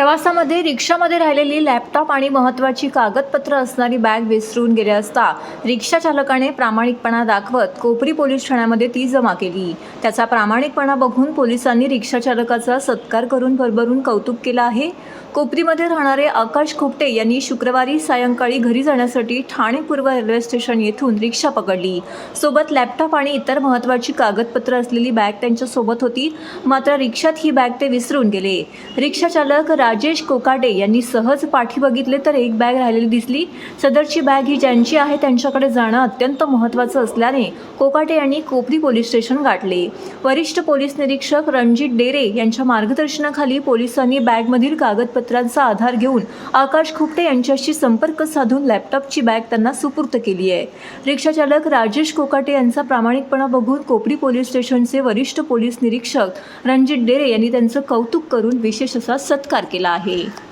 प्रवासामध्ये रिक्षामध्ये राहिलेली लॅपटॉप आणि महत्त्वाची कागदपत्र असणारी बॅग विसरून गेले असता रिक्षा चालकाने प्रामाणिकपणा दाखवत कोपरी पोलीस ठाण्यामध्ये ती जमा केली. त्याचा प्रामाणिकपणा बघून पोलिसांनी रिक्षा चालकाचा सत्कार करून भरभरून कौतुक केलं आहे. कोपरीमध्ये राहणारे आकाश खोपटे यांनी शुक्रवारी सायंकाळी घरी जाण्यासाठी ठाणे पूर्व रेल्वे स्टेशन येथून रिक्षा पकडली. सोबत लॅपटॉप आणि इतर महत्त्वाची कागदपत्र असलेली बॅग त्यांच्यासोबत होती. मात्र रिक्षात ही बॅग ते विसरून गेले. रिक्षा चालक राजेश कोकाटे यांनी सहज पाठी बघितले तर एक बॅग राहिलेली दिसली. सदरची बॅग ही ज्यांची आहे त्यांच्याकडे जाणं अत्यंत महत्त्वाचं असल्याने कोकाटे यांनी कोपरी पोलीस स्टेशन गाठले. वरिष्ठ पोलीस निरीक्षक रणजित डेरे यांच्या मार्गदर्शनाखाली पोलिसांनी बॅगमधील कागदपत्र कागदपत्रांचा आधार घेऊन आकाश खुपटे यांच्याशी संपर्क साधून लॅपटॉपची बॅग त्यांना सुपूर्त केली आहे. रिक्षाचालक राजेश कोकाटे यांचा प्रामाणिकपणा बघून कोपरी पोलीस स्टेशनचे वरिष्ठ पोलीस निरीक्षक रणजित डेरे यांनी त्यांचं कौतुक करून विशेष असा सत्कार केला आहे.